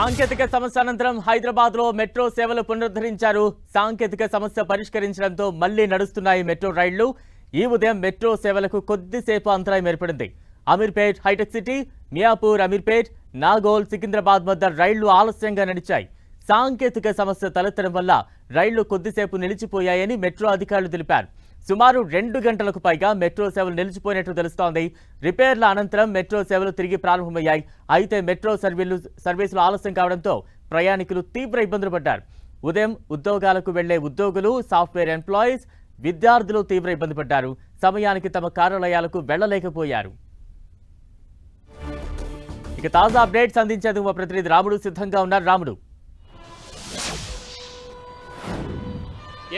సాంకేతిక సమస్య అనంతరం హైదరాబాద్లో మెట్రో సేవలు పునరుద్ధరించారు. సాంకేతిక సమస్య పరిష్కరించడంతో మళ్ళీ నడుస్తున్నాయి మెట్రో రైళ్ళు. ఈ ఉదయం మెట్రో సేవలకు కొద్దిసేపు అంతరాయం ఏర్పడింది. అమీర్పేట్ హైటెక్ సిటీ మియాపూర్ అమీర్పేట్ నాగోల్ సికింద్రాబాద్ వద్ద రైళ్ళు ఆలస్యంగా నడిచాయి. సాంకేతిక సమస్య తలెత్తడం వల్ల రైళ్ళు కొద్దిసేపు నిలిచిపోయాయని మెట్రో అధికారులు తెలిపారు. సుమారు రెండు గంటలకు పైగా మెట్రో సేవలు నిలిచిపోయినట్లు తెలుస్తోంది. రిపేర్ల అనంతరం మెట్రో సేవలు తిరిగి ప్రారంభమయ్యాయి. అయితే మెట్రో సర్వీలు సర్వీసులు ఆలస్యం కావడంతో ప్రయాణికులు తీవ్ర ఇబ్బందులు పడ్డారు. ఉదయం ఉద్యోగాలకు వెళ్ళే ఉద్యోగులు సాఫ్ట్వేర్ ఎంప్లాయీస్ విద్యార్థులు తీవ్ర ఇబ్బంది పడ్డారు. సమయానికి తమ కార్యాలయాలకు వెళ్ళలేకపోయారు ఇక తాజా అప్డేట్స్ అందించేందుకు మా ప్రతినిధి రాముడు సిద్ధంగా ఉన్నారు. రాముడు.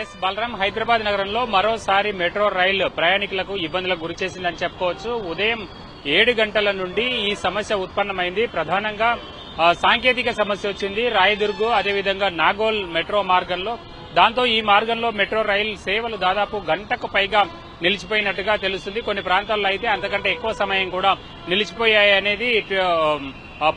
ఎస్ బలరాం హైదరాబాద్ నగరంలో మరోసారి మెట్రో రైలు ప్రయాణికులకు ఇబ్బందులకు గురి చేసిందని చెప్పుకోవచ్చు. ఉదయం ఏడు గంటల నుండి ఈ సమస్య ఉత్పన్నమైంది. ప్రధానంగా సాంకేతిక సమస్య వచ్చింది. రాయదుర్గు అదేవిధంగా నాగోల్ మెట్రో మార్గంలో. దాంతో ఈ మార్గంలో మెట్రో రైలు సేవలు దాదాపు గంటకు పైగా నిలిచిపోయినట్టుగా తెలుస్తుంది. కొన్ని ప్రాంతాల్లో అయితే అంతకంటే ఎక్కువ సమయం కూడా నిలిచిపోయాయి అనేది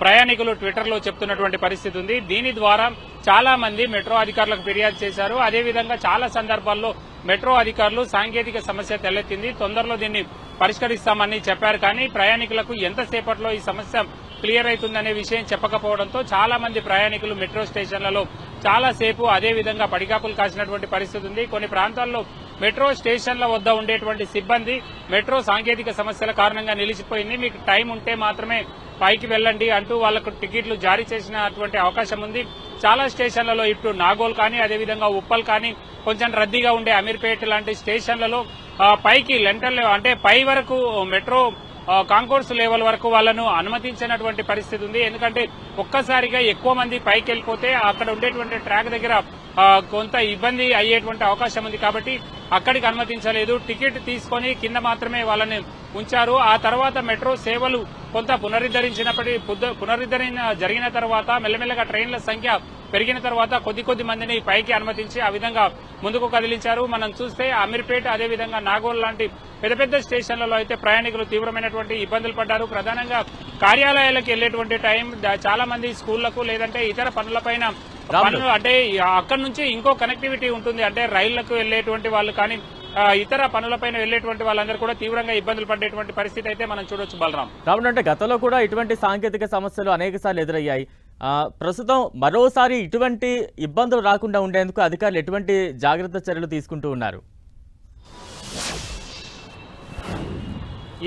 ప్రయాణికులు ట్విట్టర్లో చెప్తున్నటువంటి పరిస్థితి ఉంది. దీని ద్వారా చాలా మంది మెట్రో అధికారులకు ఫిర్యాదు చేశారు. అదేవిధంగా చాలా సందర్భాల్లో మెట్రో అధికారులు సాంకేతిక సమస్య తలెత్తింది తొందరలో దీన్ని పరిష్కరిస్తామని చెప్పారు. కానీ ప్రయాణికులకు ఎంతసేపట్లో ఈ సమస్య క్లియర్ అవుతుందనే విషయం చెప్పకపోవడంతో చాలా మంది ప్రయాణికులు మెట్రో స్టేషన్లలో చాలాసేపు అదేవిధంగా అదే విధంగా పడికాపులు కాసినటువంటి పరిస్థితి ఉంది. కొన్ని ప్రాంతాల్లో మెట్రో స్టేషన్ల వద్ద ఉండేటువంటి సిబ్బంది మెట్రో సాంకేతిక సమస్యల కారణంగా నిలిచిపోయింది. మీకు టైం ఉంటే మాత్రమే పైకి వెళ్ళండి అంటూ వాళ్ళకు టికెట్లు జారీ చేసినటువంటి అవకాశం ఉంది. చాలా స్టేషన్లలో ఇటు నాగోల్ కానీ అదేవిధంగా ఉప్పల్ కానీ కొంచెం రద్దీగా ఉండే అమీర్పేట్ లాంటి స్టేషన్లలో పైకి లెంటర్ అంటే పై వరకు మెట్రో కాంకోర్స్ లెవెల్ వరకు వాళ్ళను అనుమతించినటువంటి పరిస్థితి ఉంది. ఎందుకంటే ఒక్కసారిగా ఎక్కువ మంది పైకి వెళ్ళిపోతే అక్కడ ఉండేటువంటి ట్రాక్ దగ్గర కొంత ఇబ్బంది అయ్యేటువంటి అవకాశం ఉంది కాబట్టి అక్కడికి అనుమతించలేదు. టికెట్ తీసుకొని కింద మాత్రమే వాళ్ళని ఉంచారు. ఆ తర్వాత మెట్రో సేవలు కొంత పునరుద్ధరించినప్పటి పునరుద్ధరణ జరిగిన తర్వాత మెల్లమెల్లగా ట్రైన్ల సంఖ్య పెరిగిన తర్వాత కొద్ది కొద్ది మందిని పైకి అనుమతించి ఆ విధంగా ముందుకు కదిలించారు. మనం చూస్తే అమీర్పేట్ అదేవిధంగా నాగోల్ లాంటి పెద్ద పెద్ద స్టేషన్లలో అయితే ప్రయాణికులు తీవ్రమైనటువంటి ఇబ్బందులు పడ్డారు. ప్రధానంగా కార్యాలయాలకు వెళ్ళేటువంటి టైం చాలా మంది స్కూళ్ళకు లేదంటే ఇతర పనులపైన పనులు అంటే అక్కడి నుంచి ఇంకో కనెక్టివిటీ ఉంటుంది. అంటే రైళ్ళకు వెళ్ళేటువంటి వాళ్ళు కానీ ఇతర పనులపైన వెళ్ళేటువంటి వాళ్ళందరూ కూడా తీవ్రంగా ఇబ్బందులు పడేటువంటి పరిస్థితి అయితే మనం చూడొచ్చు బలరాం రాముడు అంటే గతంలో కూడా ఇటువంటి సాంకేతిక సమస్యలు అనేక సార్లు ఎదురయ్యాయి. ప్రస్తుతం మరోసారి ఇటువంటి ఇబ్బందులు రాకుండా ఉండేందుకు అధికారులు ఎటువంటి జాగ్రత్త చర్యలు తీసుకుంటూ ఉన్నారు?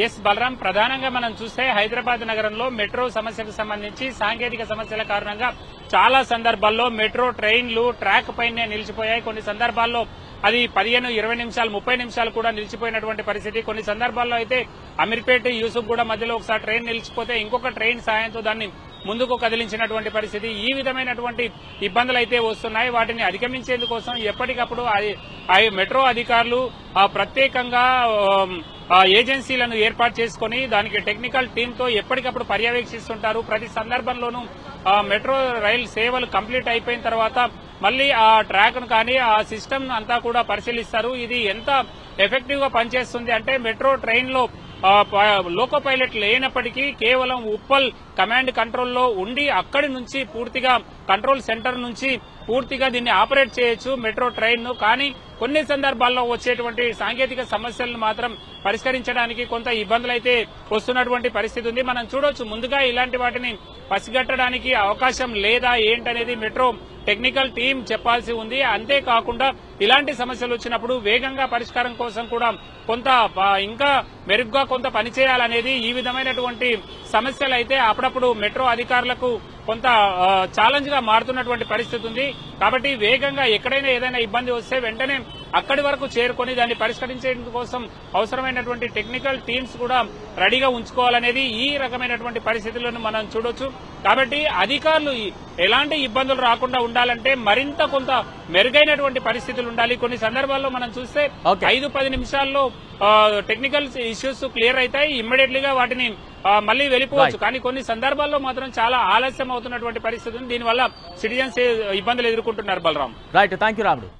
ఎస్ బలరాం. ప్రధానంగా మనం చూస్తే హైదరాబాద్ నగరంలో మెట్రో సమస్యకు సంబంధించి సాంకేతిక సమస్యల కారణంగా చాలా సందర్భాల్లో మెట్రో ట్రైన్లు ట్రాక్ పైనే నిలిచిపోయాయి. కొన్ని సందర్భాల్లో అది పదిహేను ఇరవై నిమిషాలు ముప్పై నిమిషాలు కూడా నిలిచిపోయినటువంటి పరిస్థితి. కొన్ని సందర్భాల్లో అయితే అమీర్పేట యూసుఫ్ కూడా మధ్యలో ఒకసారి ట్రైన్ నిలిచిపోతే ఇంకొక ట్రైన్ సాయంతో దాన్ని ముందుకు కదిలించినటువంటి పరిస్థితి. ఈ విధమైనటువంటి ఇబ్బందులు అయితే వస్తున్నాయి. వాటిని అధిగమించేందుకోసం ఎప్పటికప్పుడు అది- మెట్రో అధికారులు ప్రత్యేకంగా ఏజెన్సీలను ఏర్పాటు చేసుకుని దానికి టెక్నికల్ టీంతో ఎప్పటికప్పుడు పర్యవేక్షిస్తుంటారు. ప్రతి సందర్భంలోనూ ఆ, మెట్రో రైల్ సేవలు కంప్లీట్ అయిపోయిన తర్వాత మళ్ళీ ఆ ట్రాక్ను కానీ ఆ సిస్టమ్ అంతా కూడా పరిశీలిస్తారు. ఇది ఎంత ఎఫెక్టివ్గా పనిచేస్తుంది అంటే మెట్రో ట్రైన్లో లోకో పైలట్ లేనప్పటికీ కేవలం ఉప్పల్ కమాండ్ కంట్రోల్లో ఉండి అక్కడి నుంచి పూర్తిగా కంట్రోల్ సెంటర్ నుంచి పూర్తిగా దీన్ని ఆపరేట్ చేయొచ్చు మెట్రో ట్రైన్ను కానీ కొన్ని సందర్భాల్లో వచ్చేటువంటి సాంకేతిక సమస్యలను మాత్రం పరిష్కరించడానికి కొంత ఇబ్బందులు అయితే వస్తున్నటువంటి పరిస్థితి ఉంది. మనం చూడొచ్చు ముందుగా ఇలాంటి వాటిని పసిగట్టడానికి అవకాశం లేదా ఏంటనేది మెట్రో టెక్నికల్ టీం చెప్పాల్సి ఉంది. అంతేకాకుండా ఇలాంటి సమస్యలు వచ్చినప్పుడు వేగంగా పరిష్కారం కోసం కూడా కొంత ఇంకా మెరుగ్గా కొంత పనిచేయాలనేది ఈ విధమైనటువంటి సమస్యలు అయితే అప్పుడప్పుడు మెట్రో అధికారులకు కొంత ఛాలెంజ్గా మారుతున్నటువంటి పరిస్థితి ఉంది. కాబట్టి వేగంగా ఎక్కడైనా ఏదైనా ఇబ్బంది వస్తే వెంటనే అక్కడి వరకు చేరుకొని దాన్ని పరిష్కరించేందుకు కోసం అవసరమైనటువంటి టెక్నికల్ టీమ్స్ కూడా రెడీగా ఉంచుకోవాలనేది ఈ రకమైనటువంటి పరిస్థితులను మనం చూడొచ్చు. కాబట్టి అధికారులు ఎలాంటి ఇబ్బందులు రాకుండా ఉండాలంటే మరింత కొంత మెరుగైనటువంటి పరిస్థితులు ఉండాలి. కొన్ని సందర్భాల్లో మనం చూస్తే. ఐదు పది నిమిషాల్లో టెక్నికల్ ఇష్యూస్ క్లియర్ అవుతాయి. ఇమ్మీడియట్లీ గా వాటిని మళ్ళీ వెళ్ళిపోవచ్చు. కానీ కొన్ని సందర్భాల్లో మాత్రం చాలా ఆలస్యం అవుతున్నటువంటి పరిస్థితి ఉంది దీనివల్ల సిటిజన్స్ ఇబ్బందులు ఎదుర్కొంటున్నారు బలరాం. రైట్ థ్యాంక్ యూ రాముడు